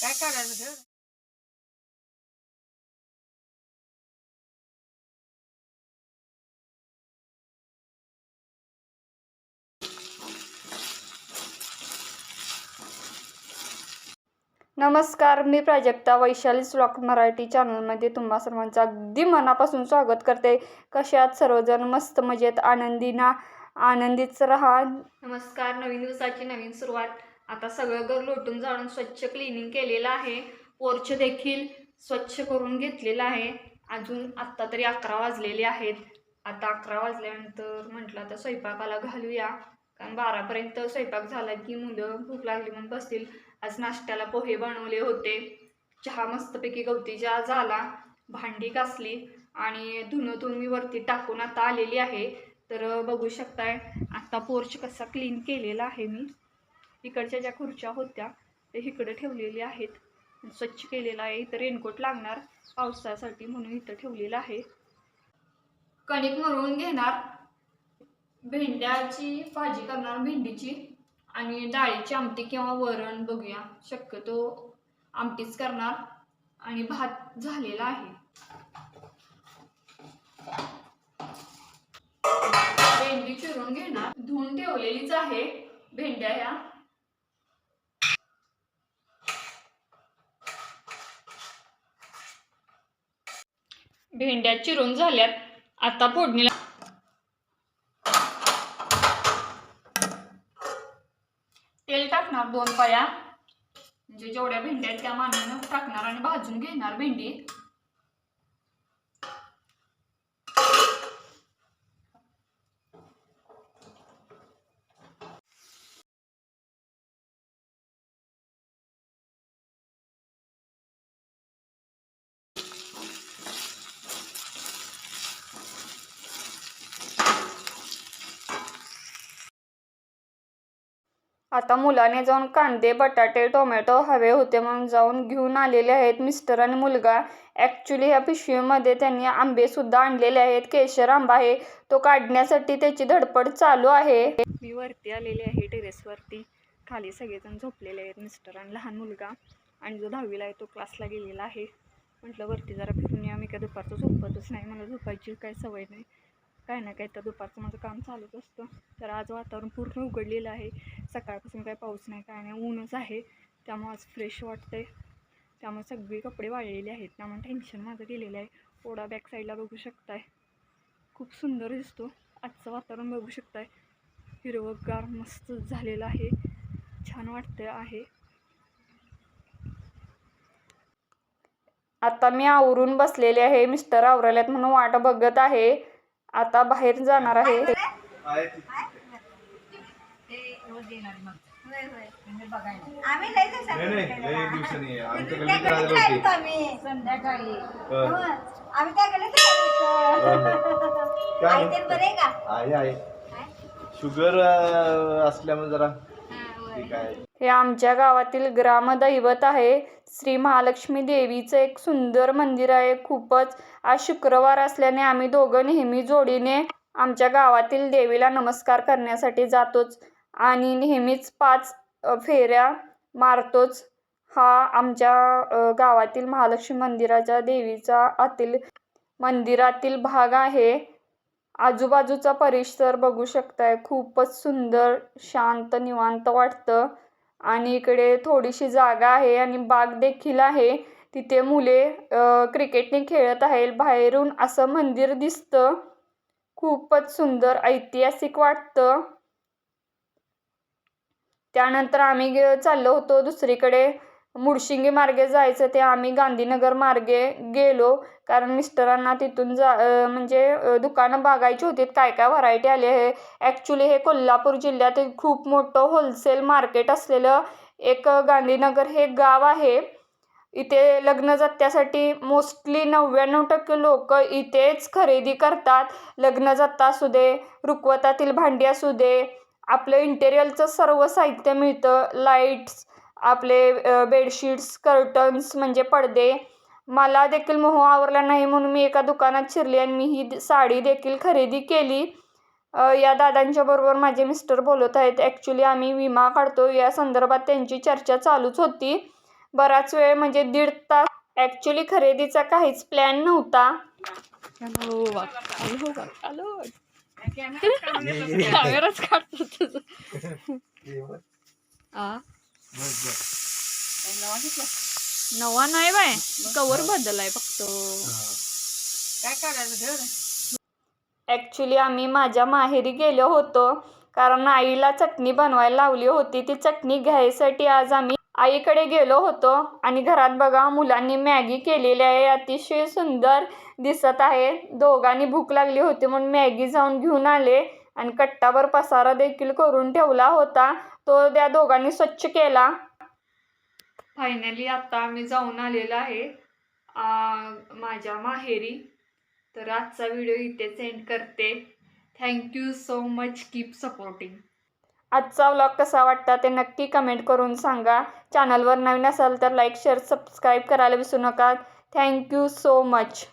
काय काढायचं ग? नमस्कार मी प्राजक्ता वैशाली स्लॉक मराठी चॅनलमध्ये तुम्हा सर्वांचं अगदी मनापासून स्वागत करते. कशात सर्वजण? मस्त मजेत आनंदी ना आनंदीच राहा. नमस्कार नवीन दिवसाची नवीन सुरुवात. आता सगळं घर लोटून झाडून स्वच्छ क्लिनिंग केलेलं आहे. पोर्च देखील स्वच्छ करून घेतलेलं आहे. अजून आत्ता तरी अकरा वाजलेले आहेत. आता अकरा वाजल्यानंतर म्हटलं आता स्वयंपाकाला घालूया. कारण बारापर्यंत स्वयंपाक झाला की मुलं भूक लागली म्हणून बसतील. आज नाश्त्याला पोहे बनवले होते. चहा मस्तपैकी गवती चहा झाला. भांडी कासली आणि धुनं धुवून मी वरती टाकून आता आलेली आहे. तर बघू शकताय आता पोर्च कसा क्लीन केलेला आहे मी. इकडच्या ज्या खुर्च्या होत्या ते इकडे ठेवलेल्या आहेत. स्वच्छ केलेला आहे. इथं रेनकोट लागणार पावसासाठी म्हणून इथं ठेवलेलं आहे. कणिक मळून घेणार. भेंड्याची भाजी करणार भेंडीची. आणि डाळीची आमटी किंवा वरण बघूया. शक्यतो आमटीच करणार. आणि भात झालेला आहे. भेंडी चिरून घेणार. धुवून ठेवलेलीच आहे. भेंड्या ह्या. भेंड्या चिरून झाल्यात. आता फोडणीला तेल टाकणार दोन पाया. म्हणजे जेवढ्या भेंड्या आहेत त्या मानानं टाकणार आणि भाजून घेणार भेंडी. आता मुलाने जाऊन कांदे बटाटे टोमॅटो हवे होते म्हणून जाऊन घेऊन आलेले आहेत मिस्टर आणि मुलगा. ॲक्च्युली ह्या पिशवीमध्ये त्यांनी आंबेसुद्धा आणलेले आहेत. केशर आंबा आहे. तो काढण्यासाठी त्याची धडपड चालू आहे. मी वरती आलेले आहे टेरेसवरती. खाली सगळेजण झोपलेले आहेत मिस्टर आणि लहान मुलगा. आणि जो दहावीला आहे तो क्लासला गेलेला आहे. म्हटलं वरती जरा फिरून या. मी काय दुपारचं झोपतच नाही. मला झोपायची काही सवय नाही. काय ना काय तर दुपारचं माझं काम चालूच असतं. तर आज वातावरण पूर्ण उघडलेलं आहे. सकाळपासून काय पाऊस नाही काय नाही ऊनच आहे. त्यामुळं आज फ्रेश वाटतंय. त्यामुळे सगळे कपडे वाळलेले आहेत. त्यामुळे टेन्शन माझं गेलेलं आहे. ओढा बॅक साईडला बघू शकताय. खूप सुंदर दिसतो. आजचं वातावरण बघू शकताय. हिरवगार मस्त झालेलं आहे. छान वाटतं आहे. आता मी आवरून बसलेले आहे. मिस्टर आवरल्यात म्हणून वाट बघत आहे. आता बाहेर जाणार आहे. म्हणजे हं. हो. शुगर असल्यामुळे जरा ठीक आहे. हे आमच्या गावातील ग्रामदैवत आहे. श्री महालक्ष्मी देवीचं एक सुंदर मंदिर आहे. खूपच आज शुक्रवार असल्याने आम्ही दोघं नेहमी जोडीने आमच्या गावातील देवीला नमस्कार करण्यासाठी जातोच आणि नेहमीच पाच फेऱ्या मारतोच. हा आमच्या गावातील महालक्ष्मी मंदिराच्या देवीचा आतील मंदिरातील भाग आहे. आजूबाजूचा परिसर बघू शकताय. खूपच सुंदर शांत निवांत वाटतं. आणि इकडे थोडीशी जागा आहे आणि बाग देखील आहे. तिथे मुले अ, क्रिकेटने खेळत आहे बाहेरून असं मंदिर दिसतं. खूपच सुंदर ऐतिहासिक वाटतं. त्यानंतर आम्ही चाललो होतो दुसरीकडे. मुडशिंगे मार्गे जायचं ते आम्ही गांधीनगर मार्गे गेलो. कारण मिस्टरांना तिथून जा म्हणजे दुकानं बघायची होती. काय काय व्हरायटी आली आहे. ॲक्च्युली हे कोल्हापूर जिल्ह्यात खूप मोठं होलसेल मार्केट असलेलं एक गांधीनगर हे गाव आहे. इथे लग्न जात्यासाठी मोस्टली नव्याण्णव टक्के लोक इथेच खरेदी करतात. लग्न जत्ता असू दे रुखवतातील भांडी असू दे. आपलं इंटेरियलचं सर्व साहित्य मिळतं. लाईट्स आपले बेडशीट्स कर्टन्स म्हणजे पडदे. मला देखील मोह आवरला नाही म्हणून मी एका दुकानात शिरली आणि मी ही साडी देखील खरेदी केली. या दादांच्या बरोबर माझे मिस्टर बोलत आहेत ॲक्च्युली आम्ही विमा काढतो. या संदर्भात त्यांची चर्चा चालूच होती. बराच वेळ म्हणजे दीड तास. ॲक्च्युली खरेदीचा काहीच प्लॅन नव्हता. कॅमेराच काढतो? नवा नाही बाय. कवर बदल आहे फक्त. काय ॲक्च्युली आम्ही माझ्या माहेरी गेलो होतो. कारण आईला चटणी बनवायला लावली होती. ती चटणी घ्यायसाठी आज आम्ही आईकडे गेलो होतो. आणि घरात बघा मुलांनी मॅगी केलेली आहे. अतिशय सुंदर दिसत आहे. दोघांनी भूक लागली होती म्हणून मॅगी जाऊन घेऊन आले. आणि कट्टावर पसारा देखील करून ठेवला होता. तो त्या दोघांनी स्वच्छ केला. फायनली आता आम्ही जाऊन आलेलो आहे आ, माझ्या माहेरी. तर आजचा व्हिडिओ इथे सेंड करते. Thank you so much keep supporting आजचा व्लॉग कसा वाटता ते नक्की कमेंट करून सांगा. चॅनलवर नवीन असाल तर लाईक शेअर सबस्क्राईब करायला विसरू नका. Thank you so much